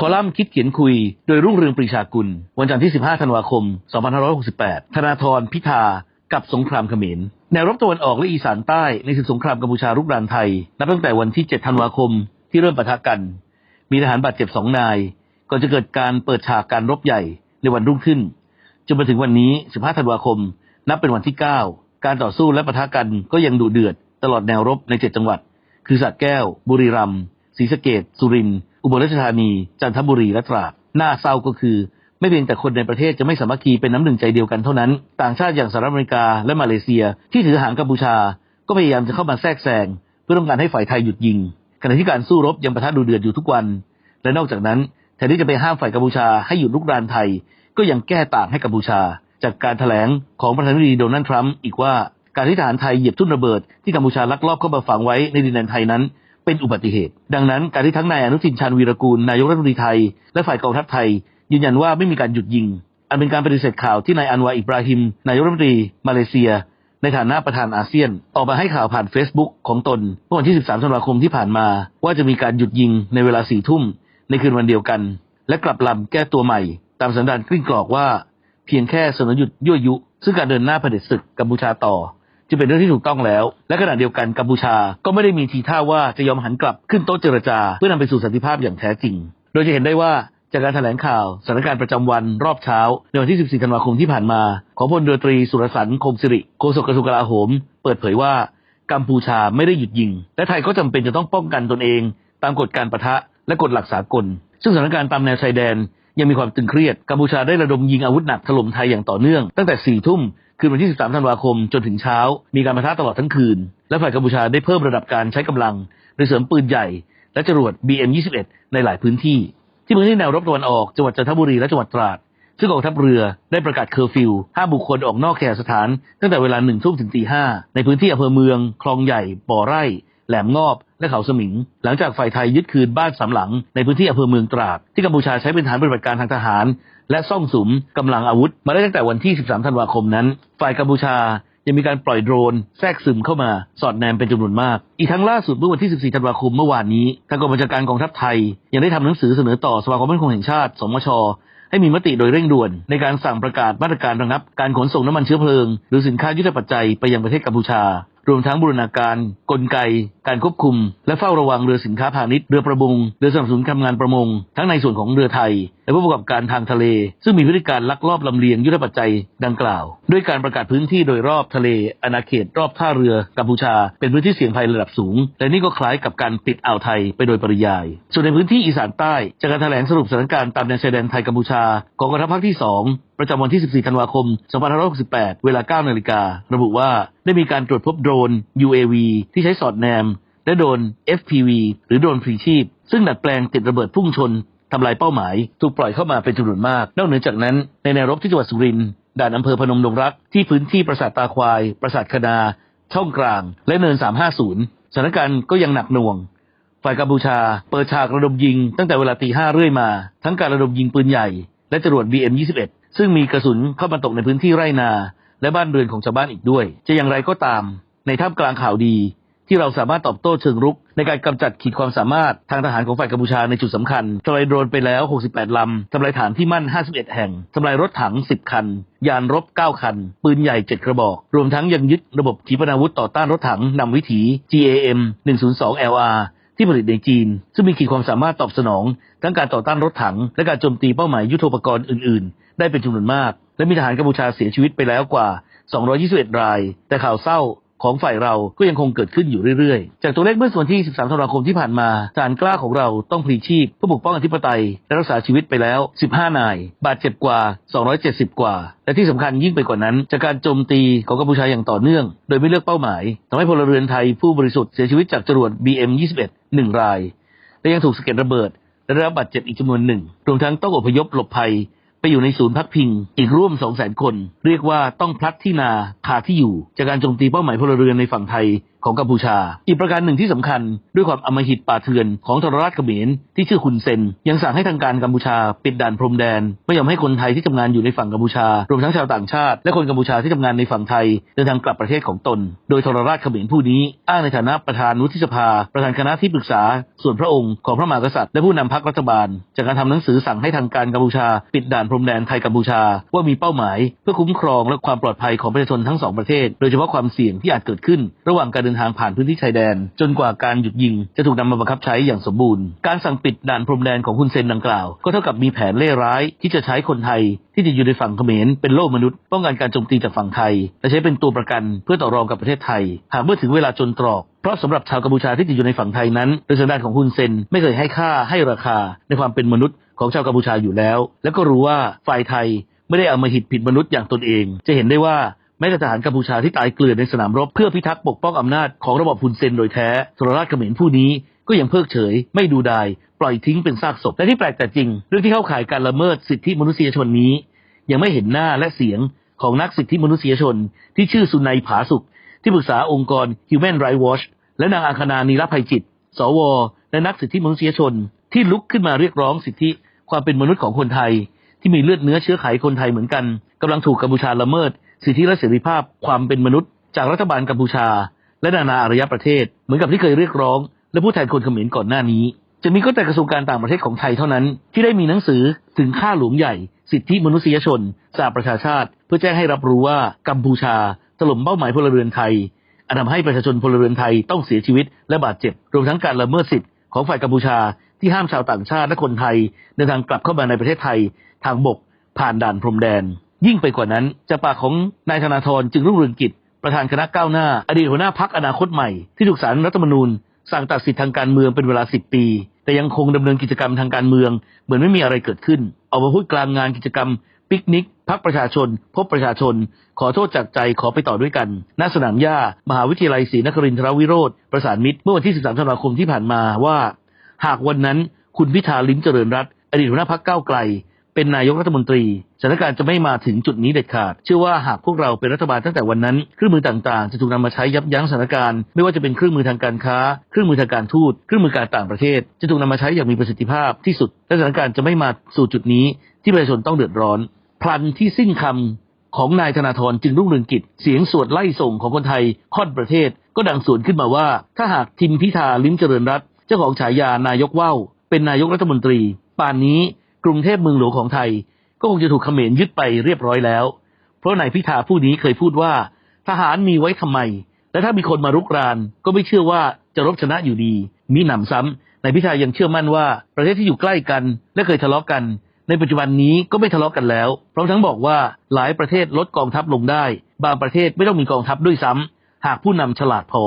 คอลัมน์คิดเขียนคุย โดยรุ่งเรืองปรีชากุล วันจันทร์ที่ 15 ธันวาคม 2568 ธนาธรพิธา กับสงครามเขมร แนวรบตะวันออกและอีสานใต้ในศึกสงครามกัมพูชารุกรานไทย นับตั้งแต่วันที่ 7 ธันวาคมที่เริ่มปะทะกัน มีทหารบาดเจ็บสองนาย ก่อนจะเกิดการเปิดฉากการรบใหญ่ในวันรุ่งขึ้น จนมาถึงวันนี้ 15 ธันวาคม นับเป็นวันที่ 9 การต่อสู้และปะทะกันก็ยังดุเดือด ตลอดแนวรบใน 7 จังหวัด คือสระแก้ว บุรีรัมย์ ศรีสะเกดสุรินทร์อุบลราชธานี จันทบุรีและตราดน่าเศร้าก็คือ ไม่เพียงแต่คนในประเทศจะไม่สามัคคีเป็นน้ำหนึ่งใจเดียวกันเท่านั้น ต่างชาติอย่างสหรัฐอเมริกาและมาเลเซีย ที่ถือหางกัมพูชา ก็พยายามจะเข้ามาแทรกแซงเพื่อต้องการให้ฝ่ายไทยหยุดยิงขณะที่การสู้รบยังประทะดุเดือดอยู่ทุกวัน และนอกจากนั้นแทนที่จะไปห้ามฝ่ายกัมพูชาให้หยุดลุกรานไทย ก็ยังแก้ต่างให้กัมพูชา จากการแถลงของประธานาธิบดีโดนัลด์ทรัมป์อีกว่าการที่ทหารไทยเหยียบทุ่นระเบิดที่กัมพูชาลักลอบเข้ามาฝังไว้ในดินแดนไทยนั้น เป็นอุบัติเหตุ ดังนั้นการที่ทั้งนายอนุทินชาญวีรกูลนายกรัฐมนตรีไทย และฝ่ายกองทัพไทย ยืนยันว่าไม่มีการหยุดยิง อันเป็นการปฏิเสธข่าวที่นายอันวาอิบราฮิมนายกรัฐมนตรีมาเลเซีย ในฐานะประธานอาเซียน ออกมาให้ข่าวผ่าน Facebook ของตนเมื่อวันที่ 13ธันวาคมที่ผ่านมา ว่าจะมีการหยุดยิงในเวลาสี่ทุ่มในคืนวันเดียวกัน และกลับลำแก้ตัวใหม่ ตามสันดานกลิ้งกรอกว่า เพียงแค่สนหยุดยั่วยุ ซึ่งการเดินหน้าเผด็จศึกกัมพูชาต่อ จะเป็นเรื่องที่ถูกต้องแล้ว และขณะเดียวกันกัมพูชาก็ไม่ได้มีทีท่าว่าจะยอมหันกลับขึ้นโต๊ะเจรจา เพื่อนำไปสู่สันติภาพอย่างแท้จริง โดยจะเห็นได้ว่าจากการแถลงข่าวสถานการณ์ประจำวันรอบเช้าในวันที่ 14 ธันวาคมที่ผ่านมา ของพลเรือตรีสุรสันต์คงสิริโฆษกกระทรวงกลาโหม เปิดเผยว่ากัมพูชาไม่ได้หยุดยิง และไทยก็จำเป็นจะต้องป้องกันตนเอง ตามกฎการประทะและกฎหลักสากล ซึ่งสถานการณ์ตามแนวชายแดนยังมีความตึงเครียด กัมพูชาได้ระดมยิงอาวุธหนักถล่มไทยอย่างต่อเนื่อง ตั้งแต่ 4 ทุ่ม คืนวันที่ 13 ธันวาคมจนถึงเช้า มีการประทะตลอดทั้งคืน และฝ่ายกัมพูชาได้เพิ่มระดับการใช้กำลังโดยเสริมปืนใหญ่ และจรวด BM-21 ในหลายพื้นที่ ที่พื้นที่แนวรบตะวันออกจังหวัดจันทบุรีและจังหวัดตราด ซึ่งกองทัพเรือได้ประกาศเคอร์ฟิวห้ามบุคคลออกนอกแขสถาน ตั้งแต่เวลาหนึ่งทุ่มถึงตีห้าในพื้นที่อำเภอเมือง คลองใหญ่บ่อไร่ แหลมงอบ และเขาสมิง หลังจากฝ่ายไทยยึดคืนบ้านสามหลัง ในพื้นที่อำเภอเมืองตราด ที่กัมพูชาใช้เป็นฐานปฏิบัติการทางทหาร และซ่องสุมกำลังอาวุธ มาได้ตั้งแต่วันที่ 13 ธันวาคมนั้น ฝ่ายกัมพูชายังมีการปล่อยโดรนแทรกซึมเข้ามาสอดแนมเป็นจำนวนมาก อีกทั้งล่าสุดเมื่อวันที่ 14 ธันวาคมเมื่อวานนี้ ทางกองบัญชาการกองทัพไทย ยังได้ทำหนังสือเสนอต่อสภาความมั่นคงแห่งชาติ สมช ให้มีมติโดยเร่งด่วน ในการสั่งประกาศมาตรการระงับ การขนส่งน้ำมันเชื้อเพลิง หรือสินค้ายุทธปัจจัยไปยังประเทศกัมพูชา รวมทั้งบูรณาการ กลไก การควบคุม และเฝ้าระวังเรือสินค้าพาณิชย์เรือประมงเรือสนับสนุนทำงานประมง ทั้งในส่วนของเรือไทย และผู้ประกอบการทางทะเล ซึ่งมีพฤติการลักลอบลำเลียงยุทธปัจจัยดังกล่าว ด้วยการประกาศพื้นที่โดยรอบทะเลอาณาเขตรอบท่าเรือกัมพูชา เป็นพื้นที่เสี่ยงภัยระดับสูง และนี่ก็คล้ายกับการปิดอ่าวไทยไปโดยปริยาย ส่วนในพื้นที่อีสานใต้จากการแถลงสรุปสถานการณ์ตามแนวชายแดนไทยกัมพูชากองกองทัพภาคที่ 2 ประจำวันที่ 14 ธันวาคม 2568 เวลา 9 นาฬิการะบุว่าได้มีการตรวจพบโดรน UAV ที่ใช้สอดแนม และโดรน FPV หรือโดรนพลีชีพ ซึ่งดัดแปลงติดระเบิดพุ่งชน ทำลายเป้าหมาย ถูกปล่อยเข้ามาเป็นจำนวนมาก นอกเหนือจากนั้น ในแนวรบที่จังหวัดสุรินทร์ด่านอำเภอพนมดงรัก ที่พื้นที่ปราสาทตาควาย ปราสาทคณาช่องกลาง และเนิน 350 สถานการณ์ก็ยังหนักหน่วง ฝ่ายกัมพูชา เปิดฉากระดมยิง ตั้งแต่เวลาตีห้าเรื่อยมา ทั้งการระดมยิงปืนใหญ่ และจรวด BM-21 ซึ่งมีกระสุนเข้ามาตกในพื้นที่ไร่นา และบ้านเรือนของชาวบ้านอีกด้วย จะอย่างไรก็ตาม ในท่ามกลางข่าวดี ที่เราสามารถตอบโต้เชิงรุก ในการกำจัดขีดความสามารถทางทหารของฝ่ายกัมพูชาในจุดสำคัญทำลายโดรนไปแล้ว 68 ลำทำลายฐานที่มั่น 51 แห่งทำลายรถถัง 10 คัน ยานรบ 9 คัน ปืนใหญ่ 7 กระบอก รวมทั้งยังยึดระบบขีปนาวุธต่อต้านรถถังนำวิถี GAM 102 LR ที่ผลิตในจีน ซึ่งมีขีดความสามารถตอบสนอง ทั้งการต่อต้านรถถัง และการโจมตีเป้าหมายยุทโธปกรณ์อื่น ๆ ได้เป็นจำนวนมาก และมีทหารกัมพูชาเสียชีวิตไปแล้วกว่า 221 ราย แต่ข่าวเศร้า ของฝ่ายเราก็ยังคงเกิดขึ้นอยู่เรื่อยๆ จากตัวเลขเมื่อส่วนที่ 13 ธันวาคมที่ผ่านมาทหารกล้าของเราต้องพลีชีพเพื่อปกป้องอธิปไตยและรักษาชีวิตไปแล้ว 15 นาย บาดเจ็บกว่า 270 กว่า และที่สำคัญยิ่งไปกว่านั้น จากการโจมตีของกัมพูชาอย่างต่อเนื่อง โดยไม่เลือกเป้าหมายทำให้พลเรือนไทยผู้บริสุทธิ์เสียชีวิตจากจรวด BM-21 หนึ่งราย และยังถูกสะเก็ดระเบิดและได้รับบาดเจ็บอีกจำนวนหนึ่งรวมทั้งต้องอพยพหลบภัย ไปอยู่ในศูนย์พักพิงอีกร่วม 2 0 0 0 0 0 คน เรียกว่าต้องพลัดที่นาคาที่อยู่ จากการโจมตีเป้าหมายพลเรือนในฝั่งไทยของกัมพูชา อีกประการหนึ่งที่สำคัญด้วยความอมหิตป่าเถื่อนของทรราชเขมรที่ชื่อคุนเซน ยังสั่งให้ทางการกัมพูชาปิดด่านพรมแดน ไม่ยอมให้คนไทยที่ทำงานอยู่ในฝั่งกัมพูชารวมทั้งชาวต่างชาติ และคนกัมพูชาที่ทำงานในฝั่งไทยเดินทางกลับประเทศของตน โดยทรราชเขมรผู้นี้ อ้างในฐานะประธานวุฒิสภา ประธานคณะที่ปรึกษา ส่วนพระองค์ของพระมหากษัตริย์และผู้นำพรรครัฐบาล จากการทำหนังสือสั่งให้ทางการกัมพูชา ปิดด่านพรมแดนไทยกัมพูชา ว่ามีเป้าหมาย เพื่อคุ้มครองและความปลอดภัยของประชาชนทั้งสองประเทศ โดยเฉพาะความเสี่ยงที่อาจเกิดขึ้น ระหว่างการเดินทางผ่านพื้นที่ชายแดน จนกว่าการหยุดยิงจะถูกนำมาบังคับใช้อย่างสมบูรณ์ การสั่งปิดด่านพรมแดนของคุณเซนดังกล่าว ก็เท่ากับมีแผนเล่ร้ายที่จะใช้คนไทยที่ติดอยู่ในฝั่งเขมรเป็นโล่มนุษย์ป้องกันการโจมตีจากฝั่งไทย และใช้เป็นตัวประกันเพื่อต่อรองกับประเทศไทย หากเมื่อถึงเวลาจนตรอกเพราะสำหรับชาวกัมพูชาที่ติดอยู่ในฝั่งไทยนั้นโดยสันดานของฮุนเซนไม่เคยให้ค่าให้ราคาในความเป็นมนุษย์ของชาวกัมพูชาอยู่แล้ว และก็รู้ว่าฝ่ายไทยไม่ได้เอามาหิดผิดมนุษย์อย่างตนเอง จะเห็นได้ว่า แม้แต่ทหารกัมพูชาที่ตายเกลื่อนในสนามรบเพื่อพิทักษ์ปกป้องอำนาจของระบอบฮุนเซนโดยแท้ทรราชเขมรผู้นี้ก็ยังเพิกเฉย ไม่ดูดาย ปล่อยทิ้งเป็นซากศพและที่แปลกแต่จริง เรื่องที่เข้าข่ายการละเมิดสิทธิมนุษยชนนี้ ยังไม่เห็นหน้าและเสียงของนักสิทธิมนุษยชน ที่ชื่อสุนัยผาสุข ที่ปรึกษาองค์กร Human Rights Watch และนางอังคณานีรภัยจิต สว และนักสิทธิมนุษยชน ที่ลุกขึ้นมาเรียกร้องสิทธิความเป็นมนุษย์ของคนไทย ที่มีเลือดเนื้อเชื้อไขคนไทยเหมือนกันกำลังถูกกัมพูชาละเมิด สิทธิและเสรีภาพความเป็นมนุษย์จากรัฐบาลกัมพูชา และนานาอารยประเทศ เหมือนกับที่เคยเรียกร้อง และผู้แทนคนเขมรก่อนหน้านี้ จะมีก็แต่กระทรวงการต่างประเทศของไทยเท่านั้น ที่ได้มีหนังสือถึงค่าหลวงใหญ่ สิทธิมนุษยชนสหประชาชาติ เพื่อแจ้งให้รับรู้ว่ากัมพูชาถล่มเป้าหมายพลเรือนไทยอันทำให้ประชาชนพลเรือนไทยต้องเสียชีวิตและบาดเจ็บ รวมทั้งการละเมิดสิทธิของฝ่ายกัมพูชาที่ห้ามชาวต่างชาติและคนไทยเดินทางกลับเข้ามาในประเทศไทยทางบกผ่านด่านพรมแดน ยิ่งไปกว่านั้นจากปากของนายธนาธรจึงรุ่งเรืองกิจประธานคณะก้าวหน้า อดีตหัวหน้าพักอนาคตใหม่ที่ถูกศาลรัฐธรรมนูญ สั่งตัดสิทธิทางการเมืองเป็นเวลา10ปี แต่ยังคงดำเนินกิจกรรมทางการเมือง เหมือนไม่มีอะไรเกิดขึ้น ออกมาพูดกลางงานกิจกรรมปิกนิกพักประชาชน พบประชาชน ขอโทษจากใจขอไปต่อด้วยกันณสนามหญ้า มหาวิทยาลัยศรีนครินทรวิโรธประสานมิตรเมื่อวันที่ 13 ธันวาคมที่ผ่านมาว่า หากวันนั้นคุณพิธาลิ้มเจริญรัตอดีตหัวหน้าพักก้าวไกล เป็นนายกรัฐมนตรีสถานการณ์จะไม่มาถึงจุดนี้เด็ดขาด เชื่อว่าหากพวกเราเป็นรัฐบาลตั้งแต่วันนั้น เครื่องมือต่างๆ จะถูกนำมาใช้ยับยั้งสถานการณ์ ไม่ว่าจะเป็นเครื่องมือทางการค้า เครื่องมือทางการทูต เครื่องมือการต่างประเทศ จะถูกนำมาใช้อย่างมีประสิทธิภาพที่สุด และสถานการณ์จะไม่มาสู่จุดนี้ ที่ประชาชนต้องเดือดร้อน พลันที่สิ้นคำของนายธนาธรจึงรุ่งเรืองกิจ เสียงสวดไล่ส่งของคนไทยค่อนประเทศ ก็ดังสวนขึ้นมาว่า ถ้าหากทิมพิธาลิ้มเจริญรัตเจ้าของฉายานายกว่าวเป็นนายกรัฐมนตรี ป่านนี้ กรุงเทพเมืองหลวงของไทย ก็คงจะถูกเขมรยึดไปเรียบร้อยแล้ว เพราะนายพิธาผู้นี้เคยพูดว่า ทหารมีไว้ทำไม และถ้ามีคนมารุกราน ก็ไม่เชื่อว่าจะรบชนะอยู่ดีมีหนำซ้ำนายพิธายังเชื่อมั่นว่าประเทศที่อยู่ใกล้กัน และเคยทะเลาะกัน ในปัจจุบันนี้ก็ไม่ทะเลาะกันแล้วพร้อมทั้งบอกว่าหลายประเทศลดกองทัพลงได้ บางประเทศไม่ต้องมีกองทัพด้วยซ้ำหากผู้นำฉลาดพอ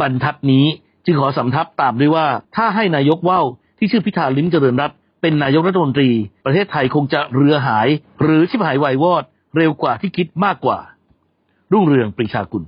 บรรทัดนี้จึงขอสำทับตามด้วยว่าถ้าให้นายกว่าวที่ชื่อพิธาลิ้มเจริญรัตน์ เป็นนายกรัฐมนตรี ประเทศไทยคงจะเรือหาย หรือชิบหายวายวอด เร็วกว่าที่คิดมากกว่า รุ่งเรืองปรีชากุล